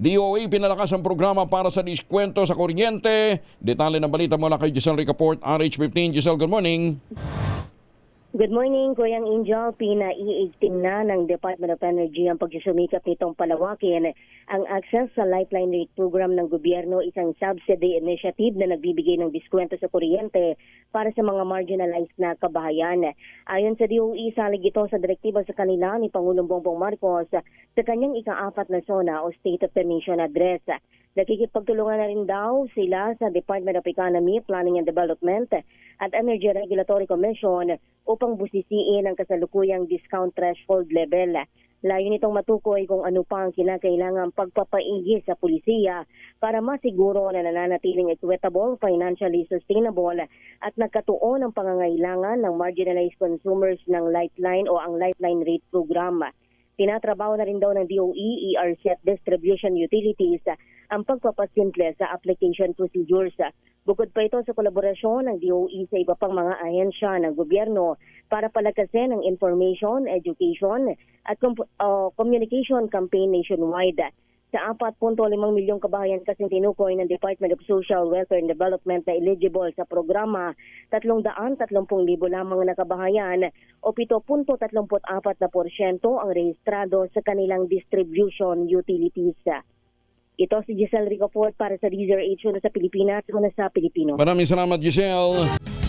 DOE pinalakas ang programa para sa diskwento sa kuryente. Detalye ng balita mula kay Giselle Ricaport, RH15. Giselle, good morning. Good morning, Kuyang Angel. Pinaiigting na ng Department of Energy ang pagsusumikap nitong palawakin ang access sa Lifeline Rate Program ng gobyerno, isang subsidy initiative na nagbibigay ng diskwento sa kuryente para sa mga marginalized na kabahayan. Ayon sa DOE, salig ito sa direktiba sa kanila ni Pangulong Bongbong Marcos sa kanyang ika-apat na zona o State of the Nation Address. Nakikipagtulungan na rin daw sila sa Department of Economy, Planning and Development at Energy Regulatory Commission upang busisiin ang kasalukuyang discount threshold level. Layo nitong matukoy kung ano pa ang kinakailangang pagpapaigi sa pulisiya para masiguro na nananatiling equitable, financially sustainable at nagkatuon ang pangangailangan ng marginalized consumers ng Lifeline o ang Lifeline Rate Program. Tinatrabaho na rin daw ng DOE, ERC at Distribution Utilities ang pagpapasimple sa application procedures. Bukod pa ito sa kolaborasyon ng DOE sa iba pang mga ahensya ng gobyerno para palakasin ang information, education at com- uh, communication campaign nationwide. Sa 4.5 milyong kabahayan kasing tinukoy ng Department of Social Welfare and Development na eligible sa programa, 330,000 lamang na kabahayan o 7.34 na porsyento ang rehistrado sa kanilang distribution utilities. Ito si Giselle Ricoport para sa DZRH na sa Pilipinas, una sa Pilipino. Maraming salamat, Giselle.